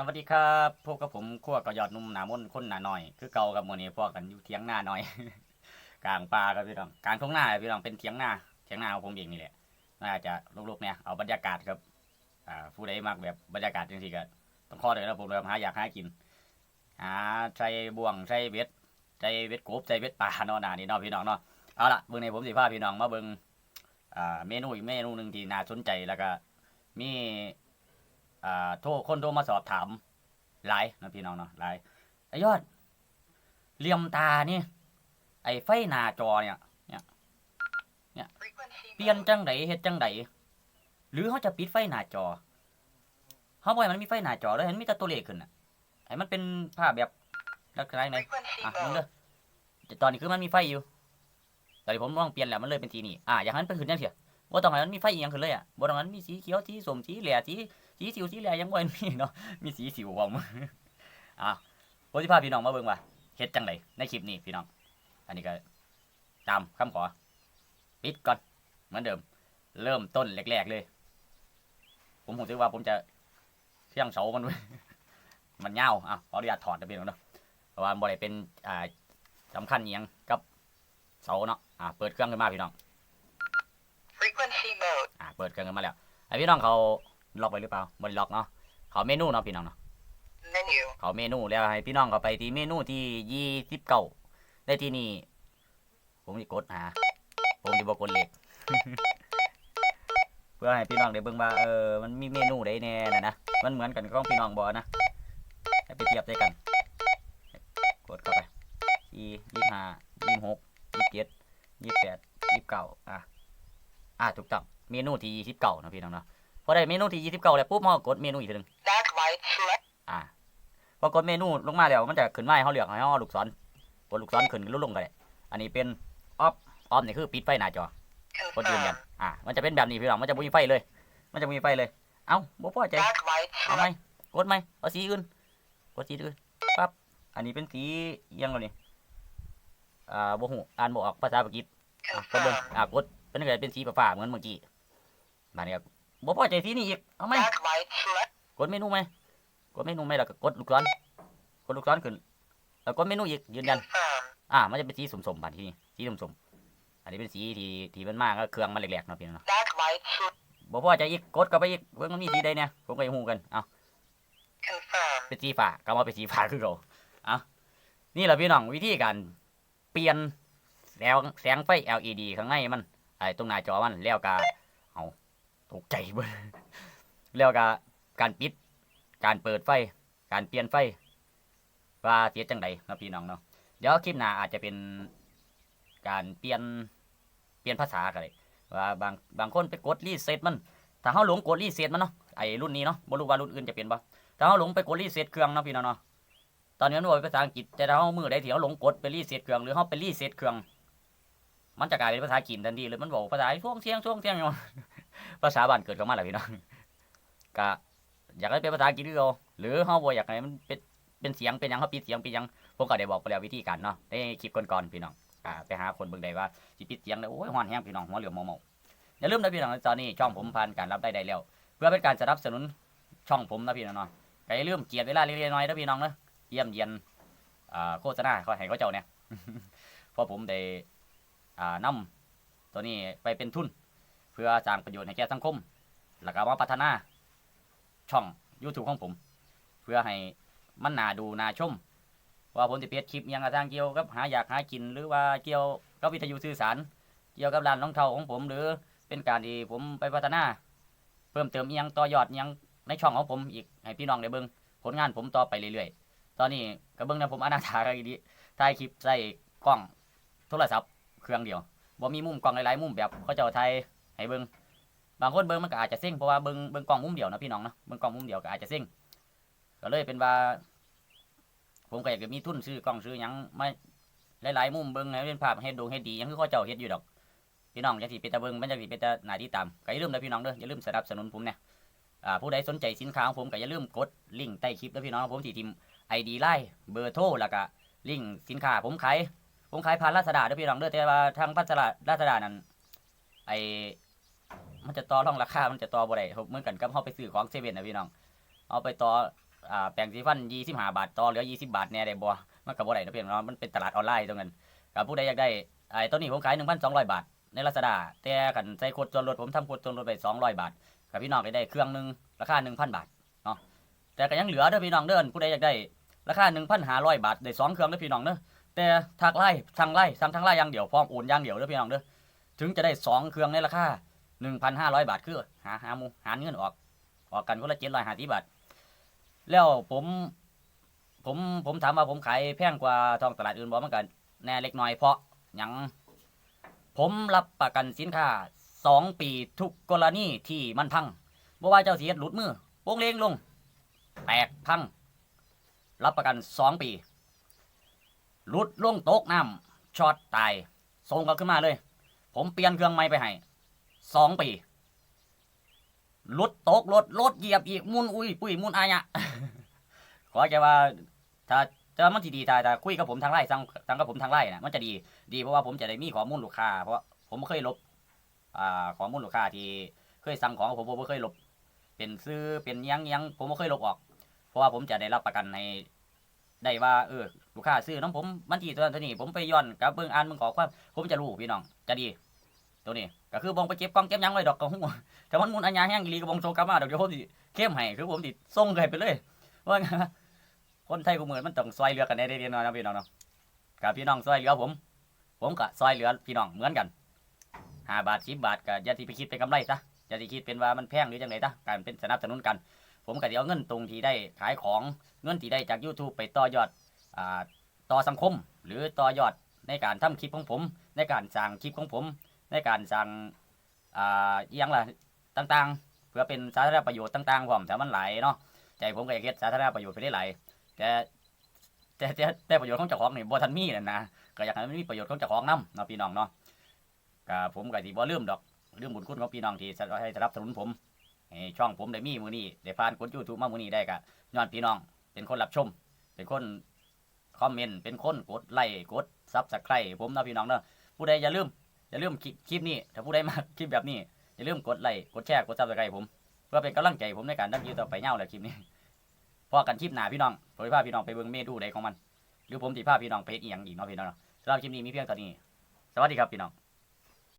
สวัสดีครับพวกกับผมขั้วกับยอดนุ่มหนามนคนหนาหน่อย คือเก่ากับโมนี้พวกกันอยู่เถียงหน้าหน่อย กลางป่าครับพี่น้องกลางทุ่งหน้าพี่น้องเป็นเถียงหน้าเถียงหน้าของผมเองนี่แหละน่าจะลุกๆเนี่ยเอาบรรยากาศครับอ่าผู้ใดมากแบบบรรยากาศจริงๆก็ต้องข้อเลยนะผมเลยหาอยากหากินหาใช้บ่วงใช้เบ็ดใช้เบ็ดกบใช้เบ็ดปลาเนาะหนานี่เนาะพี่น้องเนาะเอาละเบิ่งในผมสิพาพี่น้องมาเบิ่งอ่าเมนูอีกเมนูหนึ่งที่น่าสนใจแล้วก็มี อ่าโทรคนโทรมาสอบถามหลายนะพี่น้องเนาะหลายไอยอดเหลี่ยมตานี่ ไอไฟหน้าจอเนี่ย เนี่ย เนี่ย เปลี่ยนจังไดเฮ็ดจังไดหรือเขาจะปิดไฟหน้าจอเขาบ่ให้มันมีไฟหน้าจอเลยมันมีแต่ตัวเลขขึ้นน่ะให้มันเป็นภาพแบบลักษณะไหนอะมึงเด้อตอนนี้คือมันมีไฟอยู่แต่ที่ผมลองเปลี่ยนแล้วมันเลยเป็นสีนี้อะอย่างนั้นเป็นขึ้นจังเสีย บ่าต้องให้มันมีไฟอียงขึ้นเลยอะบ่ต้องให้นมีสีเขียวสีส้มสีเหลือสีสีสิวสีเหลือยังบ่มีเนาะมีสีสิวของมึงอะผมสิพาพี่น้องมาเบิ่งว่าเฮ็ดจังไดในคลิปนี้พี่น้อง อันนี้ก็ตามคำขอปิดก่อนเหมือนเดิม เริ่มต้นแรกๆเลย ผมผมคิดว่าผมจะเที่ยงเสามันไว้มันเงาอะขออนุญาตถอดนะพี่น้องเนาะเพราะว่าบ่ได้เป็นอ่าสำคัญอิหยังกับเสาเนาะอ่าเปิดเครื่องขึ้นมาพี่น้อง Frequency mode. อ่า เปิดเครื่องขึ้นมาแล้วไอพี่น้องเขาล็อกไว้หรือเปล่าบ่ได้ล็อกเนาะเขาเมนูเนาะพี่น้องเนาะ Menu. เขาเมนูแล้วให้พี่น้องเขาไปที่เมนูที่ยี่สิบเก้าได้ที่นี่ผมจะกดหาผมจะบอกกดเลขเพื่อให้พี่น้องได้เบิ่งว่าเออมันมีเมนูใดแน่นะนะมันเหมือนกันกับของพี่น้องบ่นะให้ไปเทียบด้วยกัน กดเข้าไปยี่ยี่ห้ายี่หกยี่เจ็ดยี่แปดยี่เก้าอะอะถูกต้อง เมนูที่ยี่สิบเก้านะพี่น้องเนาะพอได้เมนูที่ยี่สิบเก้าแล้วปุ๊บมันก็กดเมนูอีกทีหนึง Backlight select. อ่าพอกดเมนูลงมาแล้วมันจะขึ้นมาให้เขาเลือกให้เขาลูกศรกดลูกศรขึ้นหรือลงก็ได้อันนี้เป็นออฟออฟนี่คือปิดไฟหน้าจอกดยืนยัน Confirm. อ่า มันจะเป็นแบบนี้พี่น้อง มันจะบ่มีไฟเลย มันจะบ่มีไฟเลย เอ้าบ่พอใจ Backlight เอาไหม select. กดไหมเอาสีอื่น กดสีอื่น ปั๊บ อันนี้เป็นสีอิหยังแล้วนี่ อ่าบ่ฮู้อ่านบ่ออกภาษาอังกฤษอะกดเบิ่ง Confirm. อ่ากดเป็นไงเป็นสีฟ้าๆเหมือนเมื่อกี้ มาเนี่ยบ่พอใจสีนี้อีกเอาไหม Backlight select. กดเมนูไหมกดเมนูไหมแล้วก็กดลูกศรกดลูกศรขึ้นแล้วกดเมนูอีกยืนยัน Confirm. อ่ามันจะเป็นสีสมๆบานที่นี่สีสมๆอันนี้เป็นสีที่ที่มันมากก็เครื่องมันแหลกๆเนาะพี่น้องเนาะ Backlight select. บ่พอใจอีกกดเข้าไปอีกเบิ่งมันมีสีใดเนี่ยผมก็ยังฮู้กันเอา Confirm. เป็นสีฟ้าก็มาเป็นสีฟ้าคือเขาเอานี่แหละพี่น้องวิธีการเปลี่ยนแสงแสงไฟ LED ข้างในมันไอ้ตรงหน้าจอมันแล้วก็เอา ตกใจเบิ่แล้วก็การปิด การเปิดไฟ การเปลี่ยนไฟ ว่าเสียจังใดเนาะพี่น้องเนาะ เดี๋ยวคลิปหน้าอาจจะเป็นการเปลี่ยน เปลี่ยนภาษากันเลยว่าบางบางคนไปกดรีเซ็ตมัน ถ้าเขาหลงกดรีเซ็ตมันเนาะ ไอ้รุ่นนี้เนาะบ่รู้ว่ารุ่นอื่นจะเป็นบ่ถ้าเขาหลงไปกดรีเซ็ตเครื่องเนาะพี่น้องเนาะ ตอนนี้มันบอกเป็นภาษาอังกฤษแต่ถ้าเขามือใดที่เขาหลงกดไปรีเซ็ตเครื่องหรือเขาไปรีเซ็ตเครื่อง มันจะกลายเป็นภาษาจีนทันทีเลยมันบอกภาษาช่วงเสียงช่วงเสียงอยู่ ภาษาบ้านเกิดเข้ามาแล้วพี่น้องก็อยากให้เป็นภาษาอังกฤษหรือเอาหรือเขาบ่อยากให้มันเป็นเป็นเสียงเป็นยังเขาปิดเสียงเปิดหยังผมก็ได้บอกไปแล้ววิธีการเนาะในคลิปก่อนๆพี่น้องอ่าไปหาคนเบิ่งได้ว่าสิปิดเสียงแล้วโอ้ยฮ้อนแฮงพี่น้องหัวเหลืองเมาๆอย่าลืมนะพี่น้องตอนนี้ช่องผมผ่านการรับได้ได้แล้ว เพื่อเป็นการสนับสนุนช่องผมนะพี่น้องเนาะก็อย่าลืมเกียรติเวลาเล็กๆน้อยๆนะพี่น้องเนาะเยี่ยมเยียนอ่าโฆษณาเขาให้เขาเจ้าเนี่ยเพราะผมได้อ่านำตัวนี้ไปเป็นทุน พื่อสร้างประโยชน์ให้แก่สังคม แล้วก็มาพัฒนา ช่อง YouTube ของผม เพื่อให้มันน่าดูน่าชม ว่าผมจะเปิดคลิปยังกระทั่งเกี่ยวกับหาอยากหากิน หรือว่าเกี่ยวกับวิทยุสื่อสาร เกี่ยวกับร้านรองเท้าของผม หรือเป็นการที่ผมไปพัฒนา เพิ่มเติมยังต่อยอดยังในช่องของผมอีกให้พี่น้องได้เบิ่งผลงานผมต่อไปเรื่อยๆ ตอนนี้ก็เบิ่งนะผมอนาถากันดีถ่ายคลิปใส่กล้องโทรศัพท์เครื่องเดียวบ่มีมุมกล้องหลายๆมุมแบบเขาเจ้าไทย ให้เบิ่งบางคนเบิ่งมันก็อาจจะเซ็งเพราะว่าเบิ่งเบิ่งกล้องมุมเดียวนะพี่น้องนะเบิ่งกล้องมุมเดียวก็อาจจะเซ็งก็เลยเป็นว่า ผมก็อยากจะมีทุนซื้อกล้องซื้อยังไม่หลายๆมุมเบิ้งให้เป็นภาพเฮ็ดดูเฮ็ดดีหยังคือเขาเจ้าเฮ็ดอยู่ดอก พี่น้องจะสิเป็นตาเบิ้งมันจะสิเป็นตาหน้าที่ตามก็อย่าลืมนะพี่น้องเด้ออย่าลืมสนับสนุนผมเนี่ยผู้ใดสนใจสินค้าของผมก็อย่าลืมกดลิงก์ใต้คลิปนะพี่น้องผมสิทิมไอดีไลน์เบอร์โทรแล้วก็ลิงก์สินค้าผมขายผมขายผ่านลาซาด้าด้อพี่น้องเด้อแต่ว่าทางพัสลาลาซาด้านั้นไอ มันจะต่อรองราคา มันจะต่อบ่ได้เหมือนกันกับเฮาไปซื้อของเซเว่นนะพี่น้อง เอาไปต่ออ่าแปรงสีฟัน25บหาบาทต่อเหลือ20บาทแน่ได้บ่มันก็บ่ได้นะพี่น้องมันเป็นตลาดออนไลน์ตรงนั้นก็ผู้ใดอยากได้ไอ้ตัวนี้ผมขาย1,200บาทใน Lazada แต่คันใส่โค้ดส่วนลดผมทำโค้ดส่วนลดไป200บาทก็พี่น้องก็ได้เครื่องหนึ่งราคา1,000บาทเนาะแต่ก็ยังเหลือเด้อพี่น้องเด้อผู้ใดอยากได้ราคา1,500บาทได้สองเครื่องเด้อพี่น้องเด้อแต่ทักไลน์สั่งไลน์สั่งทางไลน์อย่างเดียวพร้อมโอนอย่างเดียวเด้อพี่น้องเด้อถึงจะได้สองเครื่องในราคา 1,500บาทคือ หาหามูหาเงินออก ออกกันคนละ750บบาท แล้วผมผมผมถามว่าผมขายแพงกว่าทองตลาดอื่นบ่เมันก็แน่เล็กน้อยเพราะยังผมรับประกันสินค้าสองปีทุกกรณีที่มันพังบ่ว่าเจ้าเสียหลุดมือโป้งเลงลง แตกพัง รับประกันสองปีหลุดลงโต๊ะน้ำช็อตตายส่งกลับขึ้นมาเลย ผมเปลี่ยนเครื่องใหม่ไปให้ สองปีรถตกรถรถเหยียบอีกมุนอุ้ยปุ้ยมุนอายะขอแค่ว่าถ้าถ้ามันที่ดีถ้าถ้าคุยกับผมทางไลน์สั่งสั่งกับผมทางไลน์นะมันจะดี ดีเพราะว่าผมจะได้มีข้อมูลลูกค้าเพราะว่าผมเคยลบอ่าข้อมูลลูกค้าที่เคยสั่งของผมผมบ่เคยลบ เป็นซื้อเป็นหยังหยังผมบ่เคยลบออก เพราะว่าผมจะได้รับประกันในได้ว่าเออลูกค้าซื้อน้ำผมมันที่ตัวนั้นตัวนี้ผมไปย้อนกลับเบิ่งอ่านเบิ่งขอความผมจะรู้พี่น้องจะดี ตัวนี้ก็คือบงไปเก็บกล้องเก็บยังไว้ดอกกระหูแต่มันมุนอัญญาแห้งอีหลีก็บ่งโซกลับมาดอกเดี๋ยวผมสิเข้มให้คือผมสิส่งให้ไปเลยว่าไงคนไทยกูเหมือนมันต้องซอยเหลือกันได้เรียนน้อยนะพี่น้องเนาะกับพี่น้องซอยเหลือผม ผมก็ซอยเหลือพี่น้องเหมือนกันห้าบาทสิบบาทก็อย่าที่ไปคิดเป็นกำไรซะอย่าที่คิดเป็นว่ามันแพงหรือจังไดซะการเป็นสนับสนุนกัน ผมก็สิเอาเงินตรงที่ได้ขายของเงินที่ได้จาก YouTube ไปต่อยอดอ่าต่อสังคม หรือต่อยอดในการทำคลิปของผม ในการสร้างคลิปของผม ในการสร้างอ่าอหยังล่ะต่างๆ เพื่อเป็นสาธารณประโยชน์ต่างๆพร้อมแต่มันหลายเนาะใจผมก็อยากเฮ็ดสาธารณประโยชน์ไปได้หลายแต่แต่แต่แต่ประโยชน์ของเจ้าของนี่บ่ทันมีนั่นนะก็อยากให้มันมีประโยชน์ของเจ้าของนํเนาะพี่น้องเนาะก็ผมก็สิบ่ลืมดอกลืมบุญคุณของพี่น้องที่ให้สนับสนุนผมให้ช่องผมได้มีมื้อนี้ได้ผ่านกด YouTube มามื้อนี้ได้ก็ย้อนพี่น้อง เป็นคนรับชม เป็นคนคอมเมนต์เป็นคนกดไลค์กด Subscribe ผมนะพี่น้องเนาะผู้ใดอย่าลืม อย่าลืมคลิปคลิปนี้ ถ้าผู้ใดมากคลิปแบบนี้ อย่าลืมกดไลค์ กดแชร์ กดซับสไครต์ผม เพื่อเป็นกำลังใจผมในการทำคลิปต่อไปเง่าเลยคลิปนี้พอกันคลิปหน้าพี่น้องผมจะพาพี่น้องไปเบิ้งเมนูใดของมัน หรือผมจะพาพี่น้องไปเอียงอีกเนาะพี่น้องสำหรับคลิปนี้มีเพียงเท่านี้ สวัสดีครับพี่น้อง